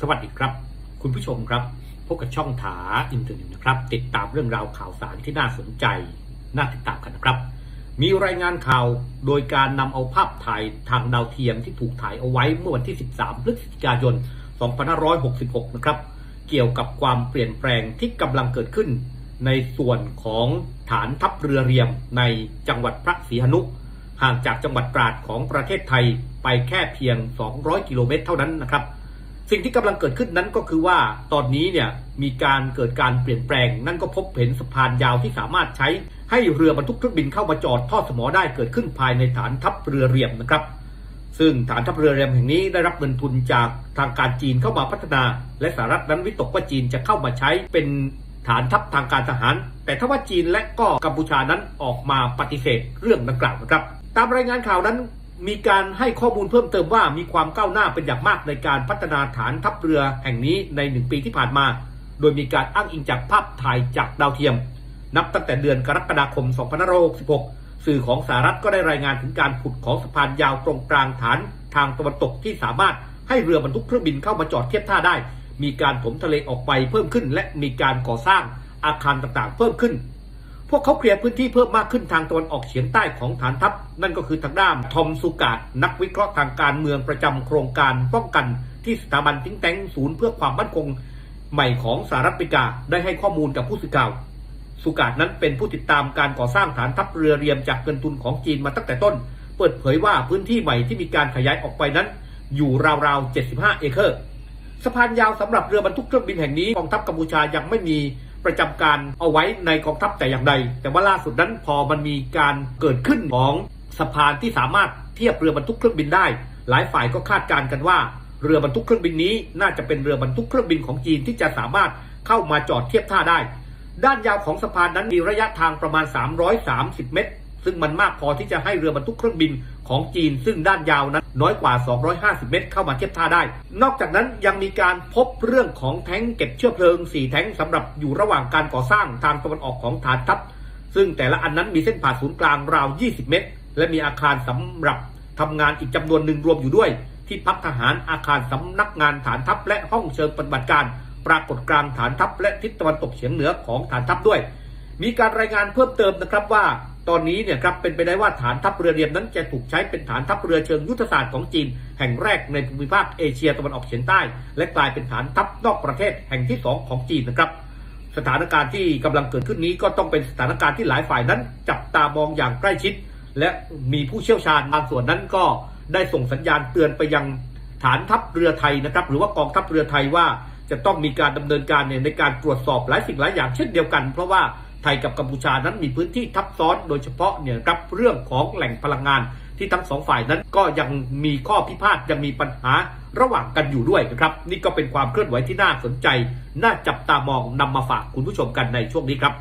สวัสดีครับ คุณผู้ชมครับ พบกับช่องถาอินเทอร์เน็ตนะครับ ติดตามเรื่องราวข่าวสารที่น่าสนใจ น่าติดตามกันนะครับ มีรายงานข่าวโดยการนำเอาภาพถ่ายทางดาวเทียมที่ถูกถ่ายเอาไว้เมื่อวันที่ 13 พฤศจิกายน 2566 นะครับ เกี่ยวกับความเปลี่ยนแปลงที่กำลังเกิดขึ้น ในส่วนของฐานทัพเรือเรียมในจังหวัดพระศรีหนุห่างจากจังหวัดตราดของประเทศไทยไปแค่เพียง 200 กิโลเมตรเท่านั้นนะครับ สิ่งที่กำลังเกิดขึ้นนั้นก็คือว่าตอนนี้เนี่ยมีการเกิดการเปลี่ยนแปลง นั่นก็พบเห็นสะพานยาวที่สามารถใช้ให้เรือบรรทุกเครื่องบินเข้ามาจอดทอดสมอได้เกิดขึ้นภายในฐานทัพเรือเรียมนะครับ ซึ่งฐานทัพเรือเรียมแห่งนี้ได้รับเงินทุนจากทางการจีนเข้ามาพัฒนา และสหรัฐนั้นวิตกว่าจีนจะเข้ามาใช้เป็นฐานทัพทางการทหาร แต่ถ้าว่าจีนและก็กัมพูชานั้นออกมาปฏิเสธเรื่องดังกล่าวนะครับ ตามรายงานข่าวนั้น มีการให้ข้อมูลเพิ่มเติมว่ามีความก้าวหน้าเป็นอย่างมากในการพัฒนาฐานทัพเรือแห่งนี้ในหนึ่งปีที่ผ่านมา โดยมีการอ้างอิงจากภาพถ่ายจากดาวเทียม นับตั้งแต่เดือนกรกฎาคม 2566 สื่อของสหรัฐก็ได้รายงานถึงการขุดของสะพานยาวตรงกลางฐานทางตะวันตกที่สามารถให้เรือบรรทุกเครื่องบินเข้ามาจอดเทียบท่าได้ มีการถมทะเลออกไปเพิ่มขึ้น และมีการก่อสร้างอาคารต่างๆ เพิ่มขึ้น วกเขาเคลียร์พื้นที่เพิ่มมากขึ้นทางตะวันออกเฉียงใต้ของฐานทัพ นั่นก็คือทางด้านทอมสุกาดนักวิเคราะห์ทางการเมืองประจำโครงการป้องกันที่สถาบันทิ้งแตงศูนย์เพื่อความมั่นคงใหม่ของสหรัฐอเมริกาได้ให้ข้อมูลกับผู้สื่อข่าว สุกาดนั้นเป็นผู้ติดตามการก่อสร้างฐานทัพเรือเรียมจากเงินทุนของจีนมาตั้งแต่ต้น เปิดเผยว่าพื้นที่ใหม่ที่มีการขยายออกไปนั้น อยู่ราวๆ 75 เอเคอร์สะพานยาวสำหรับเรือบรรทุกเครื่องบินแห่งนี้กองทัพกัมพูชายังไม่มี ประจำการเอาไว้ในกองทัพแต่อย่างใด แต่ว่าล่าสุดนั้นพอมันมีการเกิดขึ้นของสะพานที่สามารถเทียบเรือบรรทุกเครื่องบินได้ หลายฝ่ายก็คาดการณ์กันว่า เรือบรรทุกเครื่องบินนี้น่าจะเป็นเรือบรรทุกเครื่องบินของจีนที่จะสามารถเข้ามาจอดเทียบท่าได้ ด้านยาวของสะพานนั้นมีระยะทางประมาณ 330 เมตร ซึ่งมันมากพอที่จะให้เรือบรรทุกเครื่องบินของจีน ซึ่งด้านยาวนั้นน้อยกว่า 250 เมตร เข้ามาเทียบท่าได้ นอกจากนั้นยังมีการพบเรื่องของแท้งเก็บเชื้อเพลิง 4 แท้งสำหรับอยู่ระหว่างการก่อสร้างทางตะวันออกของฐานทัพ ซึ่งแต่ละอันนั้นมีเส้นผ่าศูนย์กลางราว 20 เมตร และมีอาคารสำหรับทำงานอีกจำนวนหนึ่งรวมอยู่ด้วย ที่พักทหารอาคารสำนักงานฐานทัพ และห้องเชิงปฏิบัติการ ปรากฏกลางฐานทัพ และทิศตะวันตกเฉียงเหนือของฐานทัพด้วย มีการรายงานเพิ่มเติมนะครับว่า ตอนนี้เนี่ยครับเป็นไปได้ว่าฐานทัพเรือเรียมนั้นจะถูกใช้เป็นฐานทัพเรือเชิงยุทธศาสตร์ของจีน แห่งแรกในภูมิภาคเอเชียตะวันออกเฉียงใต้ และกลายเป็นฐานทัพนอกประเทศแห่งที่สองของจีนนะครับ สถานการณ์ที่กำลังเกิดขึ้นนี้ก็ต้องเป็นสถานการณ์ที่หลายฝ่ายนั้น จับตามองอย่างใกล้ชิด และมีผู้เชี่ยวชาญบางส่วนนั้นก็ได้ส่งสัญญาณเตือนไปยังฐานทัพเรือไทยนะครับหรือว่ากองทัพเรือไทยว่าจะต้องมีการดำเนินการในการตรวจสอบหลายสิ่งหลายอย่างเช่นเดียวกัน เพราะว่า ไทยกับกัมพูชานั้นมีพื้นที่ทับซ้อนโดยเฉพาะเนี่ยรับเรื่องของแหล่งพลังงาน ที่ทั้งสองฝ่ายนั้นก็ยังมีข้อพิพาทยังมีปัญหาระหว่างกันอยู่ด้วยนะครับ นี่ก็เป็นความเคลื่อนไหวที่น่าสนใจ น่าจับตามองนำมาฝากคุณผู้ชมกันในช่วงนี้ครับ